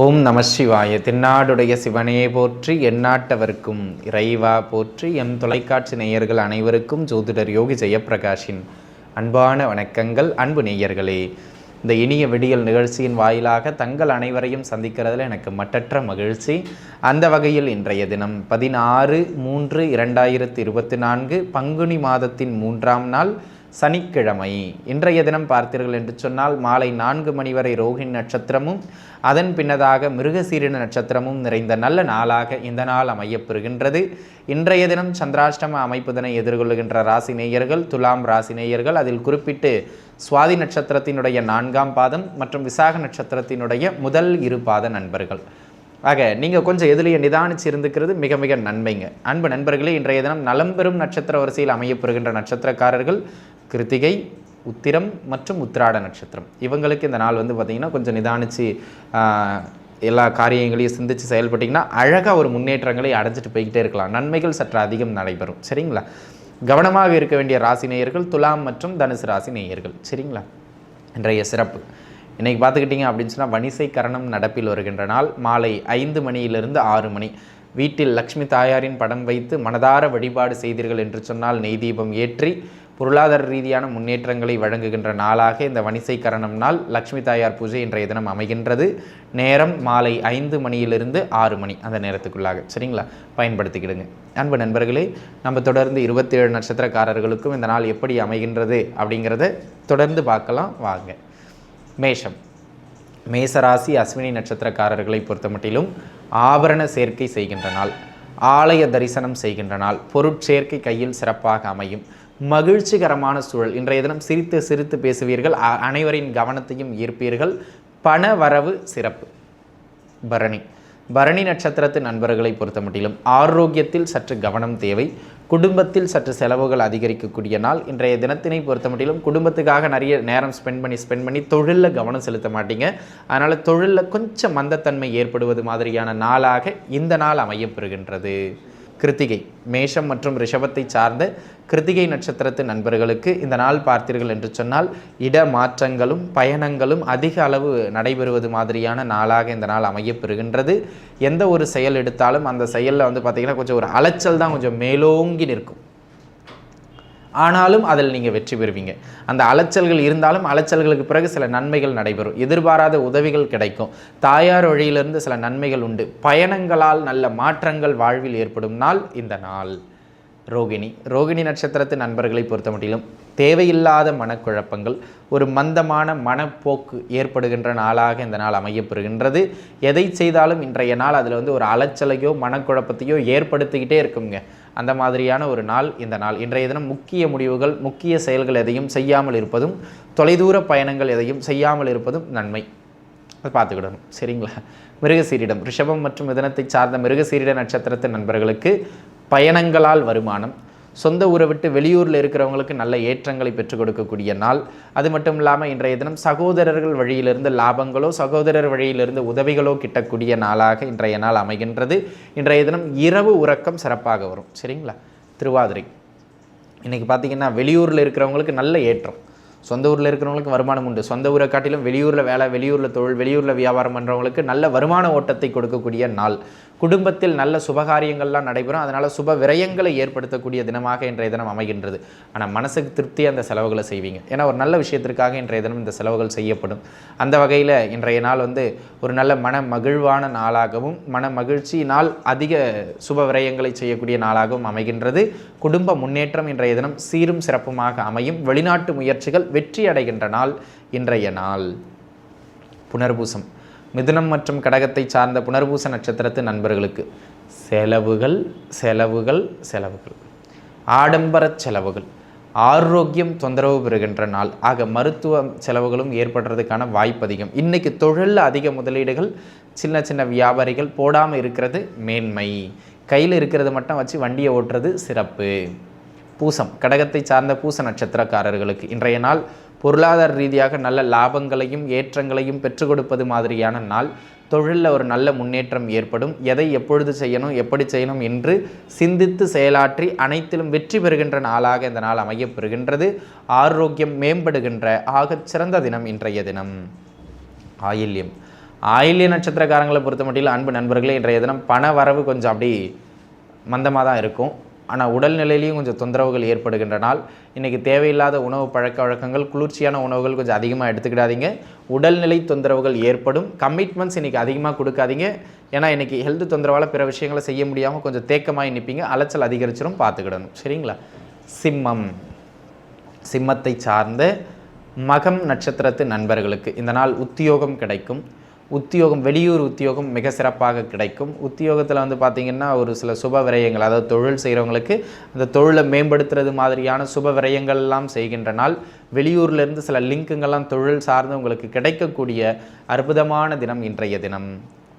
ஓம் நம சிவாய. தென்னாடுடைய சிவனே போற்றி எந்நாட்டவர்க்கும் இறைவா போற்றி எம் தொலைக்காட்சி நேயர்கள் அனைவருக்கும் ஜோதிடர் யோகி ஜெயப்பிரகாஷின் அன்பான வணக்கங்கள். அன்பு நேயர்களே இந்த இனிய விடியல் நிகழ்ச்சியின் வாயிலாக தங்கள் அனைவரையும் சந்திக்கிறதுல எனக்கு மட்டற்ற மகிழ்ச்சி. அந்த வகையில் இன்றைய தினம் பதினாறு மூன்று இரண்டாயிரத்தி இருபத்தி நான்கு பங்குனி மாதத்தின் மூன்றாம் நாள் சனிக்கிழமை. இன்றைய தினம் பார்த்தீர்கள் என்று சொன்னால் மாலை நான்கு மணி வரை ரோஹிணி நட்சத்திரமும் அதன் பின்னதாக மிருகசீரின நட்சத்திரமும் நிறைந்த நல்ல நாளாக இந்த நாள் அமையப்பெறுகின்றது. இன்றைய தினம் சந்திராஷ்டம அமைப்புதனை எதிர்கொள்ளுகின்ற ராசி நேயர்கள் துலாம் ராசி நேயர்கள் அதில் குறிப்பிட்டு சுவாதி நட்சத்திரத்தினுடைய நான்காம் பாதம் மற்றும் விசாக நட்சத்திரத்தினுடைய முதல் இரு பாத நண்பர்கள். ஆக நீங்கள் கொஞ்சம் எதுலேயே நிதானிச்சு இருந்துக்கிறது மிக மிக நன்மைங்க. அன்பு நண்பர்களே இன்றைய தினம் நலம் பெறும் நட்சத்திர வரிசையில் அமையப்பெறுகின்ற நட்சத்திரக்காரர்கள் கிருத்திகை உத்திரம் மற்றும் உத்திராட நட்சத்திரம். இவங்களுக்கு இந்த நாள் வந்து பார்த்திங்கன்னா கொஞ்சம் நிதானித்து எல்லா காரியங்களையும் சிந்தித்து செயல்பட்டிங்கன்னா அழகாக ஒரு முன்னேற்றங்களை அடைஞ்சிட்டு போய்கிட்டே இருக்கலாம். நன்மைகள் சற்று அதிகம் நடைபெறும். சரிங்களா? கவனமாக இருக்க வேண்டிய ராசி நேயர்கள் துலாம் மற்றும் தனுசு ராசி நேயர்கள். சரிங்களா? இன்றைய சிறப்பு. இன்றைக்கி பார்த்துக்கிட்டிங்க அப்படின்னு சொன்னால் வணிசை கரணம் நடப்பில் வருகின்ற நாள் மாலை ஐந்து மணியிலிருந்து ஆறு மணி. வீட்டில் லக்ஷ்மி தாயாரின் படம் வைத்து மனதார வழிபாடு செய்தீர்கள் என்று சொன்னால் நெய் தீபம் ஏற்றி பொருளாதார ரீதியான முன்னேற்றங்களை வழங்குகின்ற நாளாக இந்த வணிசை கரணம் நாள் லக்ஷ்மி தாயார் பூஜை இன்றைய தினம் அமைகின்றது. நேரம் மாலை ஐந்து மணியிலிருந்து ஆறு மணி அந்த நேரத்துக்குள்ளாக. சரிங்களா? பயன்படுத்திக்கிடுங்க. அன்பு நண்பர்களே நம்ம தொடர்ந்து இருபத்தி ஏழு நட்சத்திரக்காரர்களுக்கும் இந்த நாள் எப்படி அமைகின்றது அப்படிங்கிறத தொடர்ந்து பார்க்கலாம். வாங்க. மேஷம். மேசராசி அஸ்வினி நட்சத்திரக்காரர்களை பொறுத்தமட்டிலும் ஆபரண சேர்க்கை செய்கின்ற நாள் ஆலய தரிசனம் செய்கின்ற நாள் பொருட்சேர்க்கை கையில் சிறப்பாக அமையும். மகிழ்ச்சிகரமான சூழல். இன்றைய தினம் சிரித்து சிரித்து பேசுவீர்கள். அனைவரின் கவனத்தையும் ஈர்ப்பீர்கள். பண வரவு சிறப்பு. பரணி. பரணி நட்சத்திரத்து நண்பர்களை பொறுத்தமட்டிலும் ஆரோக்கியத்தில் சற்று கவனம் தேவை. குடும்பத்தில் சற்று செலவுகள் அதிகரிக்கக்கூடிய நாள். இன்றைய தினத்தினை பொறுத்தமட்டிலும் குடும்பத்துக்காக நிறைய நேரம் ஸ்பெண்ட் பண்ணி ஸ்பெண்ட் பண்ணி தொழிலில் கவனம் செலுத்த மாட்டீங்க. அதனால் தொழிலில் கொஞ்சம் மந்தத்தன்மை ஏற்படுவது மாதிரியான நாளாக இந்த நாள் அமையப்பெறுகின்றது கிருத்திகை மேஷம் மற்றும் ரிஷபத்தை சார்ந்த கிருத்திகை நட்சத்திரத்து நண்பர்களுக்கு இந்த நாள் பார்த்தீர்கள் என்று சொன்னால் இட மாற்றங்களும் பயணங்களும் அதிக அளவு நடைபெறுவது மாதிரியான நாளாக இந்த நாள் அமையப்பெறுகின்றது. எந்த ஒரு செயல் எடுத்தாலும் அந்த செயலில் வந்து பார்த்திங்கன்னா கொஞ்சம் ஒரு அலைச்சல் தான் கொஞ்சம் மேலோங்கி நிற்கும். ஆனாலும் அதில் நீங்கள் வெற்றி பெறுவீங்க. அந்த அலைச்சல்கள் இருந்தாலும் அலைச்சல்களுக்கு பிறகு சில நன்மைகள் நடைபெறும். எதிர்பாராத உதவிகள் கிடைக்கும். தாயார் வழியிலிருந்து சில நன்மைகள் உண்டு. பயணங்களால் நல்ல மாற்றங்கள் வாழ்வில் ஏற்படும் நாள் இந்த நாள். ரோகிணி. ரோகிணி நட்சத்திரத்து நண்பர்களை பொறுத்த மட்டிலும் தேவையில்லாத மனக்குழப்பங்கள் ஒரு மந்தமான மனப்போக்கு ஏற்படுகின்ற நாளாக இந்த நாள் அமையப்பெறுகின்றது. எதை செய்தாலும் இன்றைய நாள் அதில் வந்து ஒரு அலைச்சலையோ மனக்குழப்பத்தையோ ஏற்படுத்திக்கிட்டே இருக்குங்க. அந்த மாதிரியான ஒரு நாள் இந்த நாள். இன்றைய தினம் முக்கிய முடிவுகள் முக்கிய செயல்கள் எதையும் செய்யாமல் இருப்பதும் தொலைதூர பயணங்கள் எதையும் செய்யாமல் இருப்பதும் நன்மை. அதை பார்த்துக்கிடணும். சரிங்களா? மிருகசீரிடம். ரிஷபம் மற்றும் மிதனத்தை சார்ந்த மிருகசீரிட நட்சத்திரத்தின் நண்பர்களுக்கு பயணங்களால் வருமானம் சொந்த ஊரை விட்டு வெளியூரில் இருக்கிறவங்களுக்கு நல்ல ஏற்றங்களை பெற்றுக் கொடுக்கக்கூடிய நாள். அது மட்டும் இல்லாமல் இன்றைய தினம் சகோதரர்கள் வழியிலிருந்து லாபங்களோ சகோதரர் வழியிலிருந்து உதவிகளோ கிட்டக்கூடிய நாளாக இன்றைய நாள் அமைகின்றது. இன்றைய தினம் இரவு உறக்கம் சிறப்பாக வரும். சரிங்களா? திருவாதிரை. இன்றைக்கி பார்த்தீங்கன்னா வெளியூரில் இருக்கிறவங்களுக்கு நல்ல ஏற்றம். சொந்த ஊரில் இருக்கிறவங்களுக்கு வருமானம் உண்டு. சொந்த ஊரை காட்டிலும் வெளியூரில் வேலை வெளியூரில் தொழில் வெளியூரில் வியாபாரம் பண்ணுறவங்களுக்கு நல்ல வருமான ஓட்டத்தை கொடுக்கக்கூடிய நாள். குடும்பத்தில் நல்ல சுபகாரியங்கள்லாம் நடைபெறும். அதனால் சுப விரயங்களை ஏற்படுத்தக்கூடிய தினமாக இன்றைய தினம் அமைகின்றது. ஆனால் மனசுக்கு திருப்தி அந்த செலவுகளை செய்வீங்க. ஏன்னா ஒரு நல்ல விஷயத்திற்காக இன்றைய தினம் இந்த செலவுகள் செய்யப்படும். அந்த வகையில் இன்றைய நாள் வந்து ஒரு நல்ல மன மகிழ்வான நாளாகவும் மன மகிழ்ச்சியினால் அதிக சுப விரயங்களை செய்யக்கூடிய நாளாகவும் அமைகின்றது. குடும்ப முன்னேற்றம் இன்றைய தினம் சீரும் சிறப்புமாக அமையும். வெளிநாட்டு முயற்சிகள் வெற்றி அடைகின்ற நாள் இன்றைய நாள். புனர்பூசம். மிதுனம் மற்றும் கடகத்தை சார்ந்த புனர்பூச நட்சத்திரத்து நண்பர்களுக்கு. செலவுகள் செலவுகள் செலவுகள். ஆடம்பரச் செலவுகள். ஆரோக்கியம் தொந்தரவு பெறுகின்ற நாள். ஆக மருத்துவ செலவுகளும் ஏற்படுறதுக்கான வாய்ப்பு அதிகம். இன்னைக்கு தொழிலில் அதிக முதலீடுகள் சின்ன சின்ன வியாபாரிகள் போடாமல் இருக்கிறது மேன்மை. கையில் இருக்கிறது மட்டும் வச்சு வண்டியை ஓட்டுறது சிறப்பு. பூசம் கடகத்தை சார்ந்த பூச நட்சத்திரக்காரர்களுக்கு இன்றைய நாள் பொருளாதார ரீதியாக நல்ல லாபங்களையும் ஏற்றங்களையும் பெற்றுக் கொடுப்பது மாதிரியான நாள். தொழிலில் ஒரு நல்ல முன்னேற்றம் ஏற்படும். எதை எப்பொழுது செய்யணும் எப்படி செய்யணும் என்று சிந்தித்து செயலாற்றி அனைத்திலும் வெற்றி பெறுகின்ற நாளாக இந்த நாள் அமையப்பெறுகின்றது ஆரோக்கியம் மேம்படுகின்ற ஆகச் சிறந்த தினம் இன்றைய தினம். ஆயில்யம். ஆயில்ய நட்சத்திரக்காரங்களை பொறுத்த மட்டில் அன்பு நண்பர்களே இன்றைய தினம் பண வரவு கொஞ்சம் அப்படி மந்தமாக தான் இருக்கும். ஆனால் உடல்நிலையிலையும் கொஞ்சம் தொந்தரவுகள் ஏற்படுகின்றனால் இன்றைக்கி தேவையில்லாத உணவு பழக்க வழக்கங்கள் குளிர்ச்சியான உணவுகள் கொஞ்சம் அதிகமாக எடுத்துக்கிடாதீங்க. உடல்நிலை தொந்தரவுகள் ஏற்படும். கமிட்மெண்ட்ஸ் இன்றைக்கி அதிகமாக கொடுக்காதீங்க. ஏன்னா இன்றைக்கி ஹெல்த் தொந்தரவால் பிற விஷயங்களை செய்ய முடியாமல் கொஞ்சம் தேக்கமாக நிற்பீங்க அலைச்சல் அதிகரிச்சிடும் பார்த்துக்கிடணும். சரிங்களா? சிம்மம். சிம்மத்தை சார்ந்த மகம் நட்சத்திரத்து நண்பர்களுக்கு இந்த நாள் உத்தியோகம் கிடைக்கும். உத்தியோகம் வெளியூர் உத்தியோகம் மிக சிறப்பாக கிடைக்கும். உத்தியோகத்தில் வந்து பார்த்திங்கன்னா ஒரு சில சுப விரயங்கள் அதாவது தொழில் செய்கிறவங்களுக்கு அந்த தொழிலை மேம்படுத்துறது மாதிரியான சுப விரயங்கள் எல்லாம் செய்கின்ற நாள். வெளியூர்லேருந்து சில லிங்க்குங்கள்லாம் தொழில் சார்ந்து உங்களுக்கு கிடைக்கக்கூடிய அற்புதமான தினம் இன்றைய தினம்.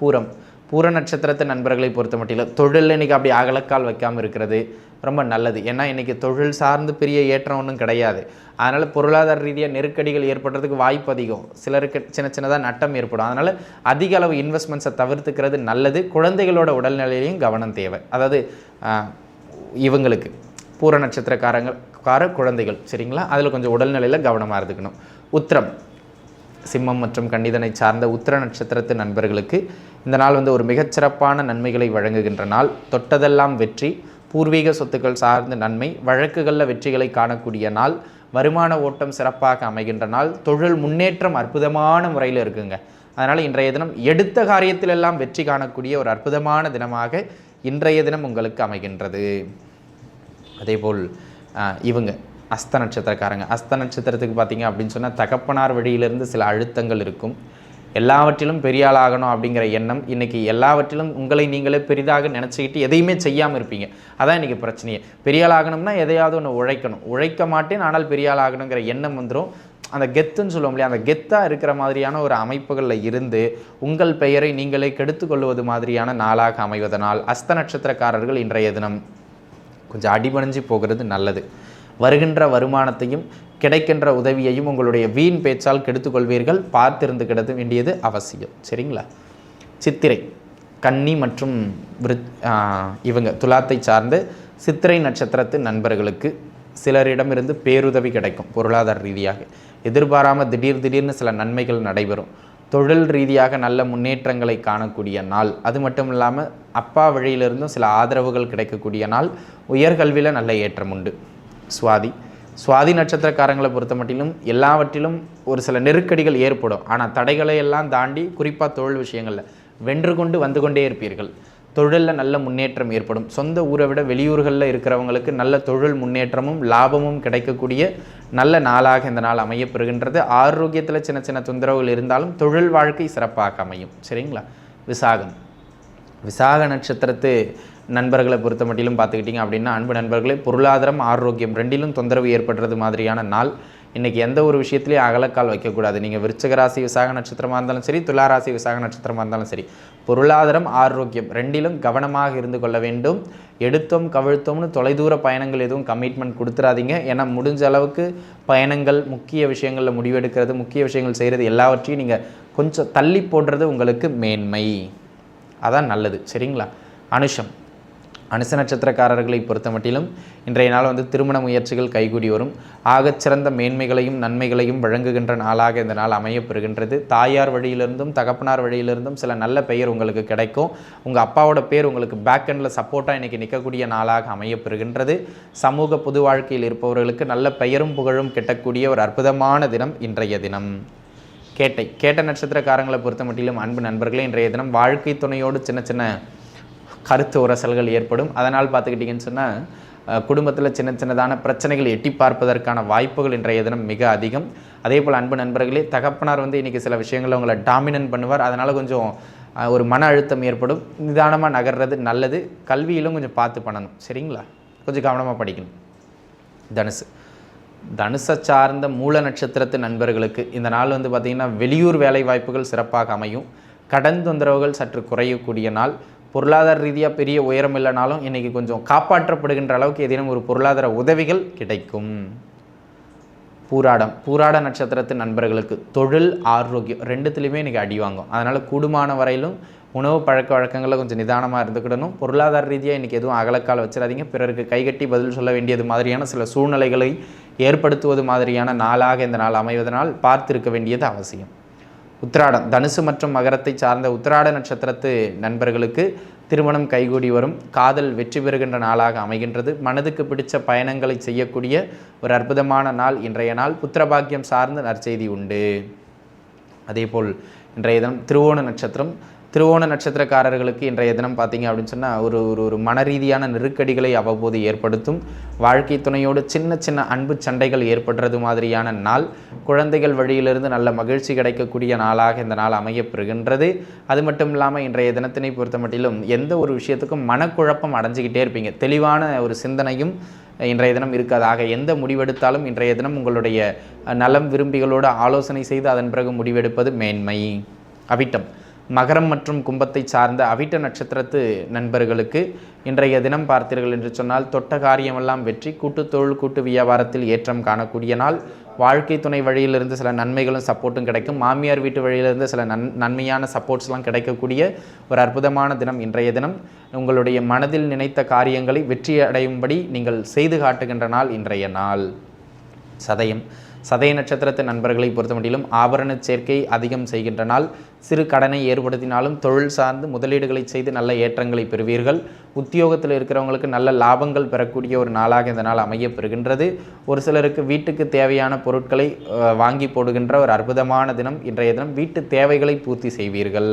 பூரம். பூர நட்சத்திரத்தை நண்பர்களை பொறுத்த மட்டில் தொழில் இன்றைக்கி அப்படி அகலக்கால் வைக்காமல் இருக்கிறது. ரொம்ப நல்லது. ஏன்னா இன்றைக்கி தொழில் சார்ந்து பெரிய ஏற்றம் ஒன்றும் கிடையாது. அதனால் பொருளாதார ரீதியாக நெருக்கடிகள் ஏற்படுறதுக்கு வாய்ப்பு அதிகம். சிலருக்கு சின்ன சின்னதாக நட்டம் ஏற்படும். அதனால் அதிக அளவு இன்வெஸ்ட்மெண்ட்ஸை தவிர்த்துக்கிறது நல்லது. குழந்தைகளோட உடல்நிலையிலையும் கவனம் தேவை. அதாவது இவங்களுக்கு பூர நட்சத்திரக்காரங்க கார குழந்தைகள் சரிங்களா? அதில் கொஞ்சம் உடல்நிலையில் கவனமாக இருந்துக்கணும். உத்திரம். சிம்மம் மற்றும் கன்னிதனை சார்ந்த உத்திர நட்சத்திரத்து நண்பர்களுக்கு இந்த நாள் வந்து ஒரு மிகச்சிறப்பான நன்மைகளை வழங்குகின்ற நாள். தொட்டதெல்லாம் வெற்றி. பூர்வீக சொத்துக்கள் சார்ந்த நன்மை வழக்குகளில் வெற்றிகளை காணக்கூடிய நாள் வருமான ஓட்டம் சிறப்பாக அமைகின்ற நாள் தொழில் முன்னேற்றம் அற்புதமான முறையில் இருக்குங்க. அதனால் இன்றைய தினம் எடுத்த காரியத்திலெல்லாம் வெற்றி காணக்கூடிய ஒரு அற்புதமான தினமாக இன்றைய தினம் உங்களுக்கு அமைகின்றது. அதேபோல் இவங்க அஸ்த நட்சத்திரக்காரங்க. அஸ்த நட்சத்திரத்துக்கு பார்த்தீங்க அப்படின்னு சொன்னால் தகப்பனார் வழியிலிருந்து சில அழுத்தங்கள் இருக்கும். எல்லாவற்றிலும் பெரிய ஆளாகணும் அப்படிங்கிற எண்ணம் இன்றைக்கி எல்லாவற்றிலும் உங்களை நீங்களே பெரிதாக நினச்சிக்கிட்டு எதையுமே செய்யாமல் இருப்பீங்க. அதான் இன்றைக்கி பிரச்சனையே. பெரிய எதையாவது ஒன்று உழைக்கணும். உழைக்க மாட்டேன் ஆனால் பெரிய எண்ணம் வந்துடும் அந்த கெத்துன்னு சொல்லுவோம் இல்லையா? அந்த கெத்தாக இருக்கிற மாதிரியான ஒரு அமைப்புகளில் இருந்து உங்கள் பெயரை நீங்களே கெடுத்துக்கொள்வது மாதிரியான நாளாக அமைவதனால் அஸ்த நட்சத்திரக்காரர்கள் இன்றைய தினம் கொஞ்சம் அடிபணிஞ்சு போகிறது நல்லது. வருகின்ற வருமானத்தையும் கிடைக்கின்ற உதவியையும் உங்களுடைய வீண் பேச்சால் கெடுத்துக்கொள்வீர்கள். பார்த்திருந்து கிடத்த வேண்டியது அவசியம். சரிங்களா? சித்திரை கன்னி மற்றும் இவங்க துலாத்தை சார்ந்து சித்திரை நட்சத்திரத்து நண்பர்களுக்கு சிலரிடமிருந்து பேருதவி கிடைக்கும் பொருளாதார ரீதியாக. எதிர்பாராமல் திடீர் திடீர்னு சில நன்மைகள் நடைபெறும். தொழில் ரீதியாக நல்ல முன்னேற்றங்களை காணக்கூடிய நாள். அது மட்டும் இல்லாமல் அப்பா வழியிலிருந்தும் சில ஆதரவுகள் கிடைக்கக்கூடிய நாள். உயர்கல்வியில் நல்ல ஏற்றம் உண்டு. சுவாதி. சுவாதி நட்சத்திரக்காரங்களை பொறுத்த மட்டிலும் எல்லாவற்றிலும் ஒரு சில நெருக்கடிகள் ஏற்படும். ஆனால் தடைகளை எல்லாம் தாண்டி குறிப்பாக தொழில் விஷயங்களில் வென்று கொண்டு வந்து கொண்டே இருப்பீர்கள். தொழிலில் நல்ல முன்னேற்றம் ஏற்படும். சொந்த ஊரை விட வெளியூர்களில் இருக்கிறவங்களுக்கு நல்ல தொழில் முன்னேற்றமும் லாபமும் கிடைக்கக்கூடிய நல்ல நாளாக இந்த நாள் அமையப்பெறுகின்றது. ஆரோக்கியத்தில் சின்ன சின்ன தொந்தரவுகள் இருந்தாலும் தொழில் வாழ்க்கை சிறப்பாக அமையும். சரிங்களா? விசாகம். விசாக நட்சத்திரத்து நண்பர்களை பொறுத்த மட்டிலும் பார்த்துக்கிட்டிங்க அப்படின்னா அன்பு நண்பர்களே பொருளாதாரம் ஆரோக்கியம் ரெண்டிலும் தொந்தரவு ஏற்படுறது மாதிரியான நாள். இன்றைக்கி எந்த ஒரு விஷயத்துலையும் அகலக்கால் வைக்கக்கூடாது. நீங்கள் விருச்சக ராசி விசாக நட்சத்திரமாக இருந்தாலும் சரி துளாராசி விசாக நட்சத்திரமாக இருந்தாலும் சரி. பொருளாதாரம் ஆரோக்கியம் ரெண்டிலும் கவனமாக இருந்து கொள்ள வேண்டும். எடுத்தோம் கவிழ்த்தோம்னு தொலைதூர பயணங்கள் எதுவும் கமிட்மெண்ட் கொடுத்துறாதீங்க. ஏன்னா முடிஞ்ச அளவுக்கு பயணங்கள் முக்கிய விஷயங்களில் முடிவெடுக்கிறது முக்கிய விஷயங்கள் செய்கிறது எல்லாவற்றையும் நீங்கள் கொஞ்சம் தள்ளி போடுறது உங்களுக்கு மேன்மை. அதான் நல்லது. சரிங்களா? அனுஷம். அனுச நட்சத்திரக்காரர்களை பொறுத்த மட்டிலும் இன்றைய நாள் வந்து திருமண முயற்சிகள் கைகூடி வரும் ஆகச்சிறந்த மேன்மைகளையும் நன்மைகளையும் வழங்குகின்ற நாளாக இந்த நாள் அமையப்பெறுகின்றது. தாயார் வழியிலிருந்தும் தகப்பனார் வழியிலிருந்தும் சில நல்ல பெயர் உங்களுக்கு கிடைக்கும். உங்கள் அப்பாவோட பேர் உங்களுக்கு பேக் எண்டில் சப்போர்ட்டாக இன்றைக்கி நிற்கக்கூடிய நாளாக அமையப்பெறுகின்றது. சமூக பொது வாழ்க்கையில் இருப்பவர்களுக்கு நல்ல பெயரும் புகழும் கிட்டக்கூடிய ஒரு அற்புதமான தினம் இன்றைய தினம். கேட்டை கேட்ட நட்சத்திரக்காரங்களை பொறுத்த மட்டிலும் அன்பு நண்பர்களே இன்றைய தினம் வாழ்க்கை துணையோடு சின்ன சின்ன கருத்து உரசல்கள் ஏற்படும். அதனால் பார்த்துக்கிட்டிங்கன்னு சொன்னால் குடும்பத்தில் சின்ன சின்னதான பிரச்சனைகள் எட்டி பார்ப்பதற்கான வாய்ப்புகள் இன்றைய தினம் மிக அதிகம். அதே போல் அன்பு நண்பர்களே தகப்பனார் வந்து இன்றைக்கி சில விஷயங்களை உங்களை டாமினன்ட் பண்ணுவார். அதனால் கொஞ்சம் ஒரு மன அழுத்தம் ஏற்படும். நிதானமாக நகர்றது நல்லது. கல்வியிலும் கொஞ்சம் பார்த்து பண்ணணும். சரிங்களா? கொஞ்சம் கவனமாக படிக்கணும். தனுசு. தனுசை சார்ந்த மூல நட்சத்திரத்து நண்பர்களுக்கு இந்த நாள் வந்து பார்த்திங்கன்னா வெளியூர் வேலை வாய்ப்புகள் சிறப்பாக அமையும். கடன் தொந்தரவுகள் சற்று குறையக்கூடிய நாள். பொருளாதார ரீதியாக பெரிய உயரம் இல்லைனாலும் இன்றைக்கி கொஞ்சம் காப்பாற்றப்படுகின்ற அளவுக்கு ஏதேனும் ஒரு பொருளாதார உதவிகள் கிடைக்கும். பூராடம் பூராட நட்சத்திரத்து நண்பர்களுக்கு தொழில் ஆரோக்கியம் ரெண்டுத்துலேயுமே இன்றைக்கி அடி வாங்கும். அதனால் கூடுமான வரையிலும் உணவு பழக்க வழக்கங்களில் கொஞ்சம் நிதானமாக இருந்துக்கிடணும். பொருளாதார ரீதியாக இன்றைக்கி எதுவும் அகலக்கால் வச்சிடாதீங்க. பிறருக்கு கைகட்டி பதில் சொல்ல வேண்டியது மாதிரியான சில சூழ்நிலைகளை ஏற்படுத்துவது மாதிரியான நாளாக இந்த நாள் அமைவதனால் பார்த்திருக்க வேண்டியது அவசியம். உத்திராடம். தனுசு மற்றும் மகரத்தை சார்ந்த உத்திராட நட்சத்திரத்து நண்பர்களுக்கு திருமணம் கைகூடி வரும். காதல் வெற்றி பெறுகின்ற நாளாக அமைகின்றது. மனதுக்கு பிடித்த பயணங்களை செய்யக்கூடிய ஒரு அற்புதமான நாள் இன்றைய நாள். புத்திரபாக்கியம் சார்ந்த நற்செய்தி உண்டு. அதேபோல் இன்றைய தினம் திருவோண நட்சத்திரம். திருவோண நட்சத்திரக்காரர்களுக்கு இன்றைய தினம் பார்த்தீங்க அப்படின்னு சொன்னால் ஒரு ஒரு ஒரு மன ரீதியான நெருக்கடிகளை அவ்வப்போது ஏற்படுத்தும். வாழ்க்கை துணையோடு சின்ன சின்ன அன்பு சண்டைகள் ஏற்படுறது மாதிரியான நாள். குழந்தைகள் வழியிலிருந்து நல்ல மகிழ்ச்சி கிடைக்கக்கூடிய நாளாக இந்த நாள் அமையப்பெறுகின்றது அது மட்டும் இல்லாமல் இன்றைய தினத்தினை பொறுத்த மட்டிலும் எந்த ஒரு விஷயத்துக்கும் மனக்குழப்பம் அடைஞ்சிக்கிட்டே இருப்பீங்க. தெளிவான ஒரு சிந்தனையும் இன்றைய தினம் இருக்காதாக எந்த முடிவெடுத்தாலும் இன்றைய தினம் உங்களுடைய நலம் விரும்பிகளோடு ஆலோசனை செய்து அதன் பிறகு முடிவெடுப்பது மேன்மை. அவிட்டம். மகரம் மற்றும் கும்பத்தை சார்ந்த அவிட்ட நட்சத்திரத்து நண்பர்களுக்கு இன்றைய தினம் பார்த்தீர்கள் என்று சொன்னால் தொட்ட காரியமெல்லாம் வெற்றி கூட்டு தொழில் கூட்டு வியாபாரத்தில் ஏற்றம் காணக்கூடிய நாள். வாழ்க்கை துணை வழியிலிருந்து சில நன்மைகளும் சப்போர்ட்டும் கிடைக்கும். மாமியார் வீட்டு வழியிலிருந்து சில நன் நன்மையான சப்போர்ட்ஸ்லாம் கிடைக்கக்கூடிய ஒரு அற்புதமான தினம் இன்றைய தினம். உங்களுடைய மனதில் நினைத்த காரியங்களை வெற்றி அடையும்படி நீங்கள் செய்து காட்டுகின்ற நாள் இன்றைய நாள். சதயம். சதய நட்சத்திரத்து நண்பர்களை பொறுத்தமட்டிலும் ஆபரண சேர்க்கை அதிகம் செய்கின்ற நாள். சிறு கடனை ஏற்படுத்தினாலும் தொழில் சார்ந்து முதலீடுகளை செய்து நல்ல ஏற்றங்களை பெறுவீர்கள். உத்தியோகத்தில் இருக்கிறவங்களுக்கு நல்ல லாபங்கள் பெறக்கூடிய ஒரு நாளாக இந்த நாள் அமையப்பெறுகின்றது. ஒரு சிலருக்கு வீட்டுக்கு தேவையான பொருட்களை வாங்கி போடுகின்ற ஒரு அற்புதமான தினம். இன்றைய தினம் வீட்டு தேவைகளை பூர்த்தி செய்வீர்கள்.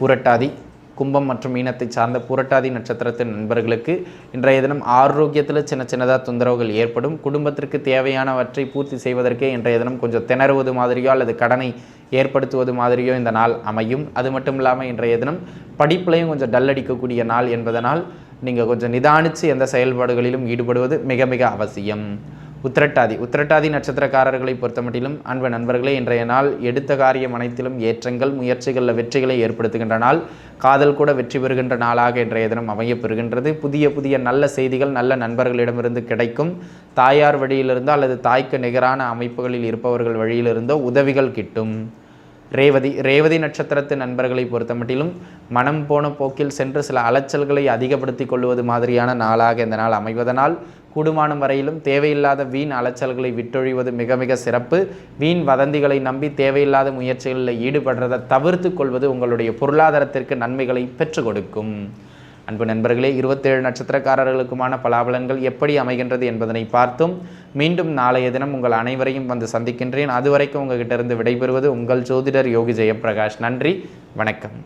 புரட்டாதி. கும்பம் மற்றும் மீனத்தை சார்ந்த புரட்டாதி நட்சத்திரத்தின் நண்பர்களுக்கு இன்றைய தினம் ஆரோக்கியத்தில் சின்ன சின்னதாக தொந்தரவுகள் ஏற்படும். குடும்பத்திற்கு தேவையானவற்றை பூர்த்தி செய்வதற்கே இன்றைய தினம் கொஞ்சம் திணறுவது மாதிரியோ அல்லது கடனை ஏற்படுத்துவது மாதிரியோ இந்த நாள் அமையும். அது மட்டும் இல்லாமல் இன்றைய தினம் படிப்புலையும் கொஞ்சம் டல் அடிக்கக்கூடிய நாள் என்பதனால் நீங்கள் கொஞ்சம் நிதானித்து எந்த செயல்பாடுகளிலும் ஈடுபடுவது மிக மிக அவசியம். உத்திரட்டாதி. உத்திரட்டாதி நட்சத்திரக்காரர்களை பொறுத்தமட்டிலும் அன்பு நண்பர்களே இன்றைய நாள் எடுத்த காரியம் அனைத்திலும் ஏற்றங்கள் முயற்சிகளில் வெற்றிகளை ஏற்படுத்துகின்ற நாள். காதல் கூட வெற்றி பெறுகின்ற நாளாக இன்றைய தினம் அமையப்பெறுகின்றது. புதிய புதிய நல்ல செய்திகள் நல்ல நண்பர்களிடமிருந்து கிடைக்கும். தாயார் வழியிலிருந்தோ அல்லது தாய்க்கு நிகரான அமைப்புகளில் இருப்பவர்கள் வழியிலிருந்தோ உதவிகள் கிட்டும். ரேவதி ரேவதி நட்சத்திரத்து நண்பர்களை பொறுத்தமட்டிலும் மனம் போன போக்கில் சென்று சில அலைச்சல்களை அதிகப்படுத்தி கொள்வது மாதிரியான நாளாக இந்த நாள் அமைவதனால் கூடுமானம் வரையிலும் தேவையில்லாத வீண் அலைச்சல்களை விட்டொழிவது மிக மிக சிறப்பு. வீண் வதந்திகளை நம்பி தேவையில்லாத முயற்சிகளில் ஈடுபடுறதை தவிர்த்து கொள்வது உங்களுடைய பொருளாதாரத்திற்கு நன்மைகளை பெற்றுக் கொடுக்கும். அன்பு நண்பர்களே இருபத்தேழு நட்சத்திரக்காரர்களுக்குமான பலாபலன்கள் எப்படி அமைகின்றது என்பதனை பார்த்தும் மீண்டும் நாளைய தினம் உங்கள் அனைவரையும் வந்து சந்திக்கின்றேன். அதுவரைக்கும் உங்ககிட்ட இருந்து விடைபெறுவது உங்கள் ஜோதிடர் யோகி ஜெயபிரகாஷ் நன்றி வணக்கம்.